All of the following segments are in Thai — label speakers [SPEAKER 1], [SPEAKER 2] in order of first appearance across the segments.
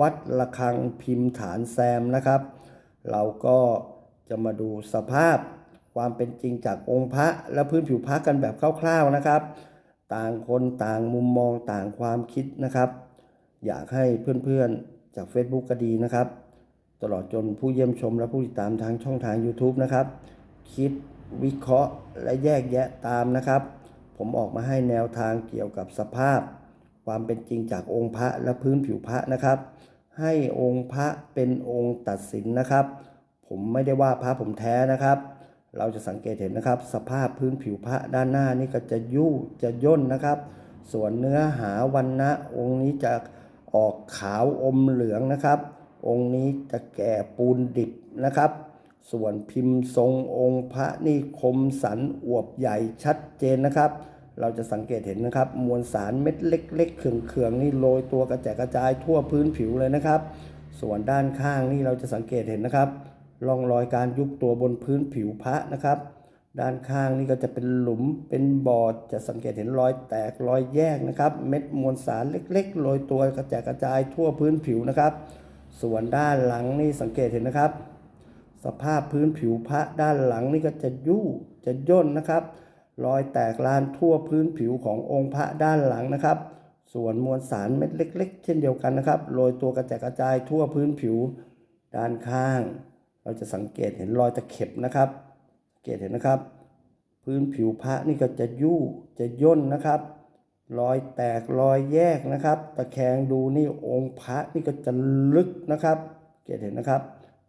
[SPEAKER 1] วัดระฆังพิมพ์ฐานแซมนะครับ เราก็จะมาดูสภาพความเป็นจริงจากองค์พระและพื้นผิวพระกันแบบคร่าวๆนะครับ ต่างคนต่างมุมมองต่างความคิดนะครับ อยากให้เพื่อนๆจาก Facebook ก็ดีนะครับ ตลอดจนผู้เยี่ยมชมและผู้ติดตามทางช่องทาง YouTube นะครับ คิดวิเคราะห์และแยกแยะตามนะครับ ผมออกมาให้แนวทางเกี่ยวกับสภาพ ความเป็นจริงจากองค์พระและพื้นผิวพระนะครับ ให้องค์พระเป็นองค์ตัดสินนะครับ ผมไม่ได้ว่าพระผมแท้นะครับ เราจะสังเกตเห็นนะครับ สภาพพื้นผิวพระด้านหน้านี่ก็จะยุ่จะย่นนะครับ ส่วนเนื้อหาวันนะองค์นี้จะออกขาวอมเหลืองนะครับ องค์นี้จะแก่ปูนดิบนะครับ ส่วนพิมพ์ทรงองค์พระนี่คมสันอวบใหญ่ชัดเจนนะครับ เราจะสังเกตเห็นนะครับ มวลสารเม็ดเล็กๆเขื่องๆนี่โรยตัวกระจายกระจายทั่วพื้นผิวเลยนะครับ ส่วนด้านข้างนี่เราจะสังเกตเห็นนะครับร่องรอยการยุบตัวบนพื้นผิวพระนะครับ ด้านข้างนี่ก็จะเป็นหลุมเป็นบ่อจะสังเกตเห็นรอยแตกรอยแยกนะครับ เม็ดมวลสารเล็กๆโรยตัวกระจายกระจายทั่วพื้นผิวนะครับ ส่วนด้านหลังนี่สังเกตเห็นนะครับ สภาพพื้นผิวพระด้านหลังนี่ก็จะยู่จะย่นนะครับ รอยแตกลานทั่วพื้นผิวขององค์พระด้านหลังนะครับ ส่วนมวลสารเม็ดเล็ก ๆ เช่นเดียวกันนะครับโรยตัวกระจายกระจายทั่วพื้นผิวด้านข้าง เราจะสังเกตเห็นรอยตะเข็บนะครับสังเกตเห็นนะครับ พื้นผิวพระนี่ก็จะยู่จะย่นนะครับ รอยแตกรอยแยกนะครับ ตะแคงดูนี่องค์พระนี่ก็จะลึกนะครับเกตเห็นนะครับ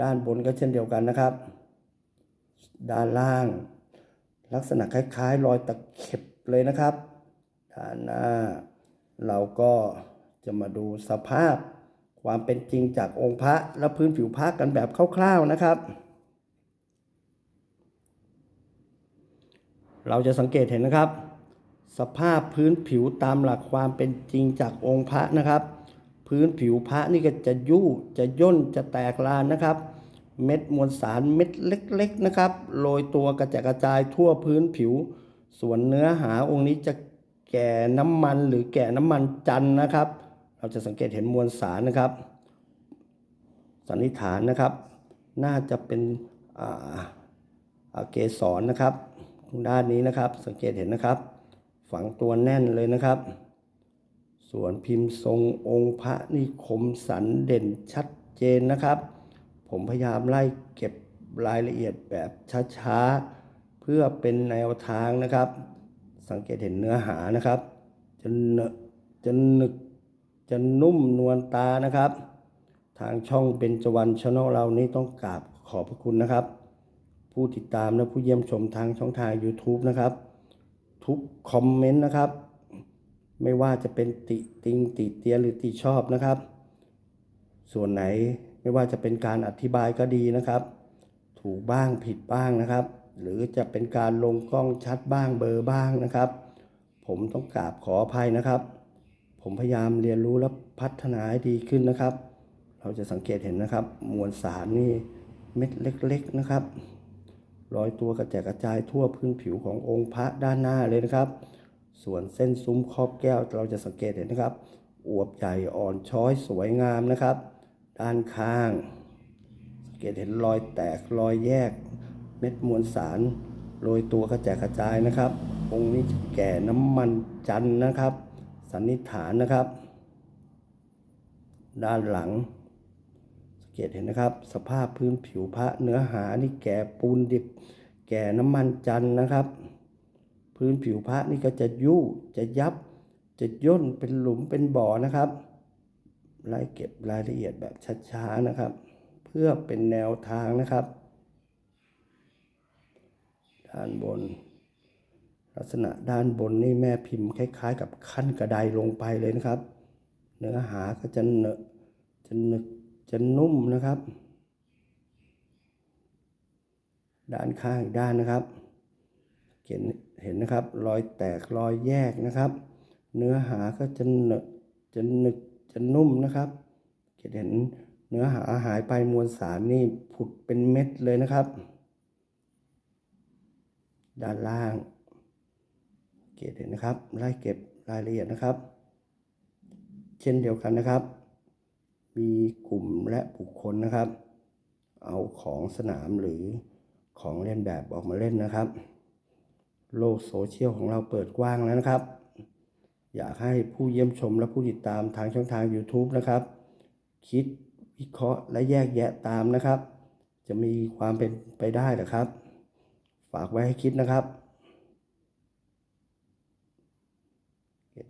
[SPEAKER 1] ด้านบนก็เช่นเดียวกันนะครับ ด้านล่าง ลักษณะคล้ายๆ รอยตะเข็บเลยนะครับด้านหน้า เราก็จะมาดูสภาพความเป็นจริงจากองค์พระและพื้นผิวพระกันแบบคร่าวๆนะครับ เราจะสังเกตเห็นนะครับ สภาพพื้นผิวตามหลักความเป็นจริงจากองค์พระนะครับ พื้นผิวพระนี่ก็จะยู่จะย่นจะแตกลานนะครับ เม็ดมวลสารเม็ดเล็กๆนะครับโรยตัวกระจายกระจายทั่วพื้นผิว ส่วนเนื้อหาองค์นี้จะแก่น้ำมันหรือแก่น้ำมันจันนะครับ เราจะสังเกตเห็นมวลสารนะครับ สันนิษฐานนะครับ น่าจะเป็นอาเกสรนะครับตรงด้านนี้นะครับ สังเกตเห็นนะครับ ฝังตัวแน่นเลยนะครับ ส่วนพิมพ์ทรงองค์พระนี่คมสันเด่นชัดเจนนะครับ ผมพยายามไล่เก็บรายละเอียดแบบช้าๆ เพื่อเป็นแนวทางนะครับ สังเกตเห็นเนื้อหานะครับ จะเนจะหนึกจะนุ่มนวลตานะครับ ทางช่องเบญจวรรณชาแนลเรานี้ต้องกราบขอบพระคุณนะครับ ผู้ติดตามและผู้เยี่ยมชมทางช่องทาง YouTube นะครับ ทุกคอมเมนต์นะครับ ไม่ว่าจะเป็นติติงติเตียนหรือติชอบนะครับ ส่วนไหน ไม่ว่าจะเป็นการอธิบายก็ดีนะครับ ถูกบ้างผิดบ้างนะครับ หรือจะเป็นการลงกล้องชัดบ้างเบลอร์บ้างนะครับ ผมต้องกราบขออภัยนะครับ ผมพยายามเรียนรู้และพัฒนาให้ดีขึ้นนะครับ เราจะสังเกตเห็นนะครับ มวลสารนี่เม็ดเล็ก ๆนะครับรอยตัวกระจายกระจายทั่วพื้นผิวขององค์พระด้านหน้าเลยนะครับ ส่วนเส้นซุ้มครอบแก้วเราจะสังเกตเห็นนะครับ อวบใหญ่อ่อนช้อยสวยงามนะครับ ด้านข้างสังเกตเห็นรอยแตกรอยแยก เม็ดมวลสารโรยตัวกระจายกระจายนะครับ องค์นี้แก่น้ำมันจันนะครับ สันนิษฐานนะครับ ด้านหลังสังเกตเห็นนะครับ สภาพพื้นผิวพระเนื้อหานี่แก่ปูนดิบ แก่น้ำมันจันนะครับ พื้นผิวพระนี่ก็จะยุ่จะยับจะย่นเป็นหลุมเป็นบ่อนะครับ ไล่เก็บรายละเอียดแบบช้าๆนะครับ เพื่อเป็นแนวทางนะครับ ด้านบน ลักษณะด้านบนนี่แม่พิมพ์คล้าย ๆ กับขั้นกระไดลงไปเลยนะครับ เนื้อหาก็จะเนอะจะหนึกจะนุ่มนะครับ ด้านข้างอีกด้านนะครับเห็นเห็นนะครับรอยแตกรอยแยกนะครับ เนื้อหาก็จะหนึกจะหนึก จะนุ่มนะครับเห็นเนื้อหาหายไปมวลสารนี่ผุดเป็นเม็ดเลยนะครับ ด้านล่าง เกตเห็นนะครับไล่เก็บรายละเอียดนะครับ เช่นเดียวกันนะครับ มีกลุ่มและบุคคลนะครับ เอาของสนามหรือของเล่นแบบออกมาเล่นนะครับ โลกโซเชียลของเราเปิดกว้างแล้วนะครับ อยากให้ผู้เยี่ยมชมและผู้ติดตามทางช่องทาง YouTube นะครับ คิดวิเคราะห์และแยกแยะตามนะครับ จะมีความเป็นไปได้หรือครับ ฝากไว้ให้คิดนะครับ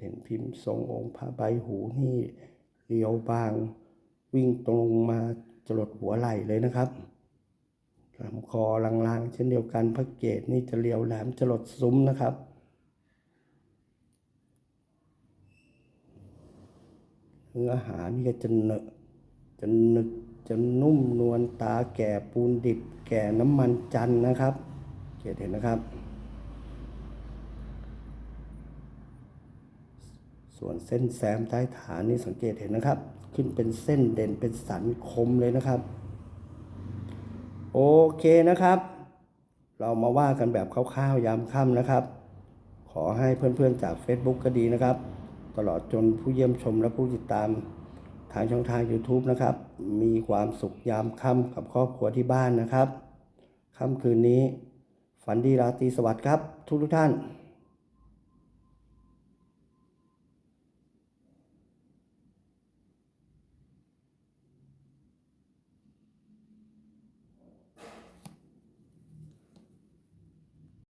[SPEAKER 1] เห็นพิมพ์ทรงองค์พระใบหูนี่เรียวบาง วิ่งตรงมาจรดหัวไหล่เลยนะครับลำคอลางๆ เช่นเดียวกันพระเกศนี่จะเรียวแหลมจรดซุ้มนะครับ เนื้อหานี่จะเนอะจะนึกจะนุ่มนวลตาแก่ปูนดิบ แก่น้ำมันจันนะครับเกศเห็นนะครับ ส่วนเส้นแซมใต้ฐานนี่สังเกตเห็นนะครับ ขึ้นเป็นเส้นเด่นเป็นสันคมเลยนะครับ โอเคนะครับ เรามาว่ากันแบบคร่าวๆยามค่ำนะครับ ขอให้เพื่อนๆจาก Facebook ก็ดีนะครับ ตลอดจนผู้เยี่ยมชมและผู้ติดตามทางช่องทาง YouTube นะครับ มีความสุขยามค่ำกับครอบครัวที่บ้านนะครับ ค่ำคืนนี้ ฝันดีราตรีสวัสดิ์ครับ ทุกๆท่าน